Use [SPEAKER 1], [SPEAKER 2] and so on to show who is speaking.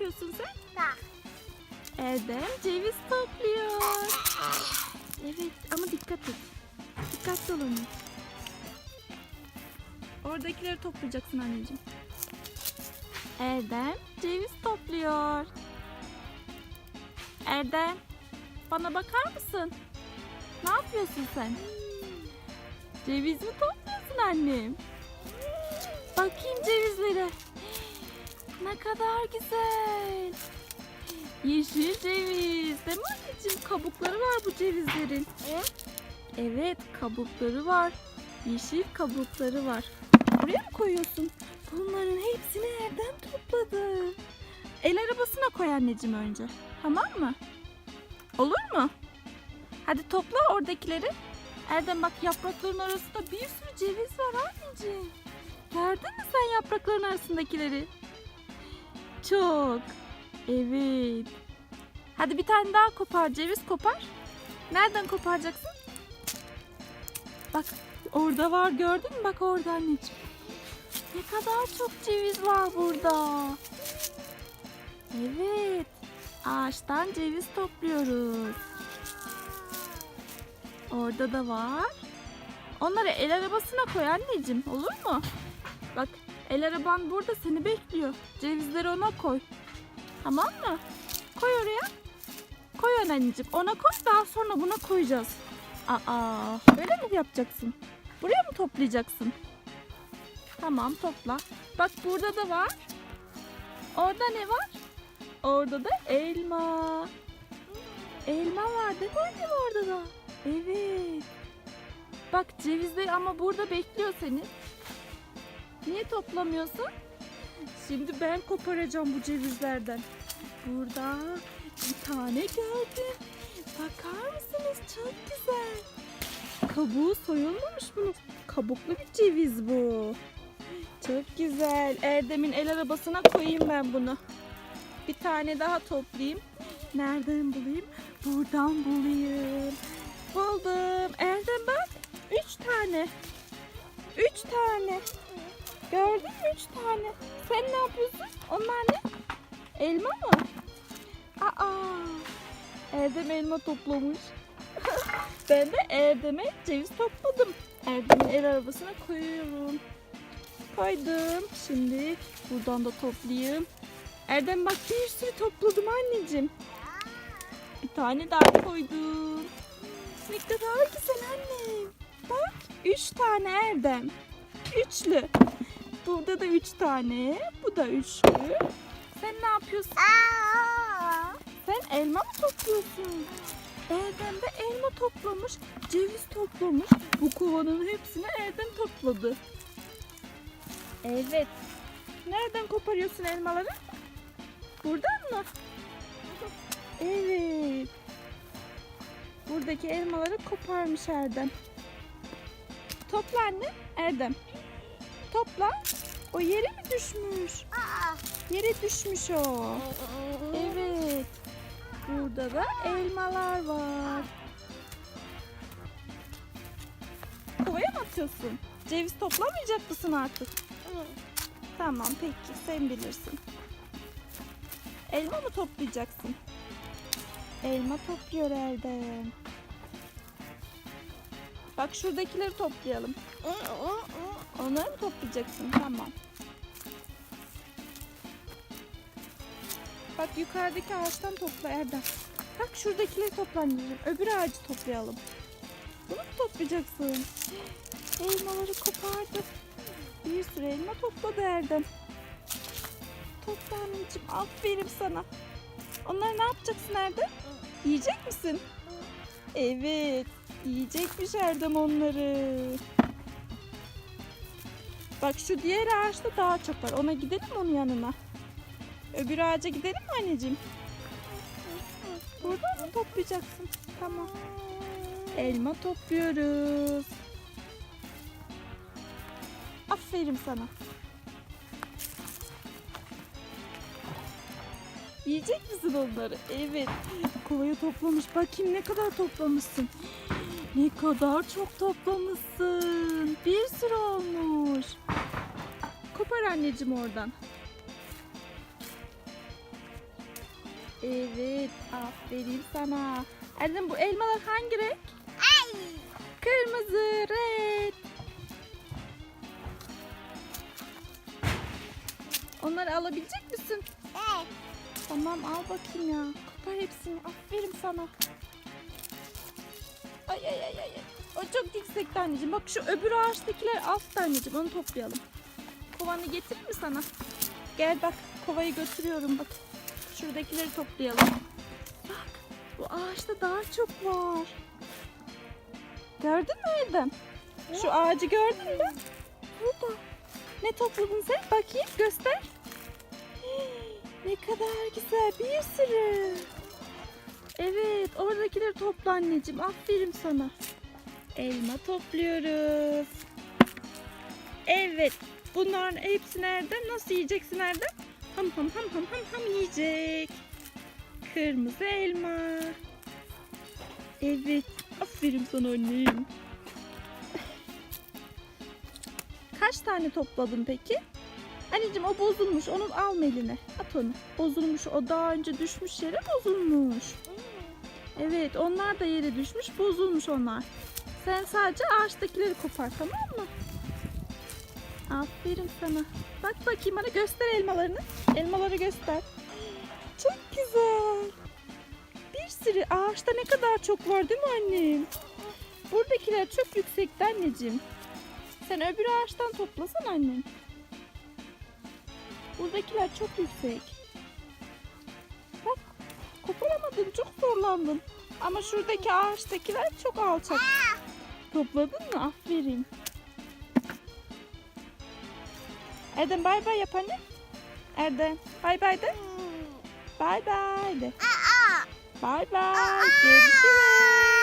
[SPEAKER 1] yapıyorsun sen?
[SPEAKER 2] Da.
[SPEAKER 1] Erdem ceviz topluyor. Evet ama dikkat et. Dikkatli ol anne. Oradakileri toplayacaksın anneciğim. Erdem ceviz topluyor. Erdem bana bakar mısın? Ne yapıyorsun sen? Ceviz mi topluyorsun annem? Bakayım cevizlere. Ne kadar güzel. Yeşil ceviz. Değil mi anneciğim? Kabukları var bu cevizlerin. Evet kabukları var. Yeşil kabukları var. Buraya mı koyuyorsun? Bunların hepsini evden topladım. El arabasına koy anneciğim önce. Tamam mı? Olur mu? Hadi topla oradakileri. Erdem bak yaprakların arasında bir sürü ceviz var anneciğim. Gördün mü sen yaprakların arasındakileri? Çok. Evet. Hadi bir tane daha kopar ceviz kopar. Nereden koparacaksın? Bak orada var gördün mü? Bak orada anneciğim. Ne kadar çok ceviz var burada. Evet. Ağaçtan ceviz topluyoruz. Orada da var. Onları el arabasına koy anneciğim. Olur mu? Bak el araban burada seni bekliyor. Cevizleri ona koy. Tamam mı? Koy oraya. Koy anneciğim. Ona koy daha sonra buna koyacağız. Aa, öyle mi yapacaksın? Buraya mı toplayacaksın? Tamam topla. Bak burada da var. Orada ne var? Orada da elma. Elma var değil mi annem orada da? Evet. Bak cevizleri ama burada bekliyor seni. Niye toplamıyorsun? Şimdi ben koparacağım bu cevizlerden. Burada bir tane gördüm. Bakar mısınız? Çok güzel. Kabuğu soyulmamış bunun. Kabuklu bir ceviz bu. Çok güzel. Erdem'in el arabasına koyayım ben bunu. Bir tane daha toplayayım. Nereden bulayım? Buradan bulayım. Buldum. Erdem bak. Üç tane. Üç tane. Gördün mü üç tane? Sen ne yapıyorsun? Onlar ne? Elma mı? Aa. Erdem elma toplamış. ben de Erdem'e ceviz topladım. Erdem'in el arabasına koyuyorum. Koydum. Şimdi buradan da toplayayım. Erdem bak bir sürü topladım anneciğim. Bir tane daha koydum. Ne kadar güzel annem. Bak üç tane Erdem. Üçlü. Burada da üç tane. Bu da üçlü. Sen ne yapıyorsun?
[SPEAKER 2] Aa.
[SPEAKER 1] Sen elma mı topluyorsun? Erdem de elma toplamış, ceviz toplamış. Bu kovanın hepsini Erdem topladı. Evet. Nereden koparıyorsun elmaları? Buradan mı? Evet. Buradaki elmaları koparmış Erdem. Topla anne, Erdem. Topla. O yere mi düşmüş?
[SPEAKER 2] Aa.
[SPEAKER 1] Yere düşmüş o. Evet. Burada da elmalar var. Kovaya mı atıyorsun? Ceviz toplamayacak mısın artık? Tamam peki sen bilirsin. Elma mı toplayacaksın? Elma topluyor Erdem. Bak şuradakileri toplayalım. Onları mı toplayacaksın? Tamam. Bak yukarıdaki ağaçtan topla Erdem. Bak şuradakileri topla anneciğim. Öbür ağacı toplayalım. Bunu mu toplayacaksın? Elmaları kopardı. Bir sürü elma topladı Erdem. Topla anneciğim. Aferin sana. Onları ne yapacaksın Erdem? Yiyecek misin? Evet. Yiyecekmiş Erdem onları. Bak şu diğer ağaçta daha çok var. Ona gidelim onun yanına. Öbür ağaca gidelim mi anneciğim? Buradan mı toplayacaksın? Tamam. Elma topluyoruz. Aferin sana. Yiyecek misin onları? Evet. Kovaya toplamış. Bakayım ne kadar toplamışsın. Ne kadar çok toplamışsın. Bir sürü olmuş. Kopar anneciğim oradan. Evet. Aferin sana. Erdem bu elmalar hangi renk?
[SPEAKER 2] Ay.
[SPEAKER 1] Kırmızı, red. Onları alabilecek misin?
[SPEAKER 2] Evet.
[SPEAKER 1] Tamam al bakayım ya. Kopar hepsini. Aferin sana. Ay ay ay ay. O çok yüksekte anneciğim. Bak şu öbür ağaçtakiler altta anneciğim. Onu toplayalım. Kovanı getireyim mi sana? Gel bak kovayı götürüyorum bak. Şuradakileri toplayalım. Bak bu ağaçta daha çok var. Gördün mü Erdem? Şu ağacı gördün mü? Burada. Ne topladın sen? Bakayım göster. Ne kadar güzel bir sürü. Evet oradakileri topla anneciğim. Aferin sana. Elma topluyoruz. Evet. Bunların hepsi nerede? Nasıl yiyeceksin nerede? Ham ham ham ham ham ham yiyecek. Kırmızı elma. Evet. Aferin sana annem. Kaç tane topladın peki? Anneciğim o bozulmuş. Onu alma eline. At onu. Bozulmuş. O daha önce düşmüş yere bozulmuş. Evet onlar da yere düşmüş. Bozulmuş onlar. Sen sadece ağaçtakileri kopar tamam mı? Aferin sana. Bak bakayım bana göster elmalarını. Elmaları göster. Çok güzel. Bir sürü ağaçta ne kadar çok var değil mi annem? Buradakiler çok yüksekte anneciğim. Sen öbür ağaçtan toplasan annem. Buradakiler çok yüksek. Bak koparamadın çok zorlandın. Ama şuradaki ağaçtakiler çok alçak. Topladın mı? Aferin. Erdem bay bay yap anne. Erdem bay bay de. Bay bay de. Bay bay. Görüşürüz.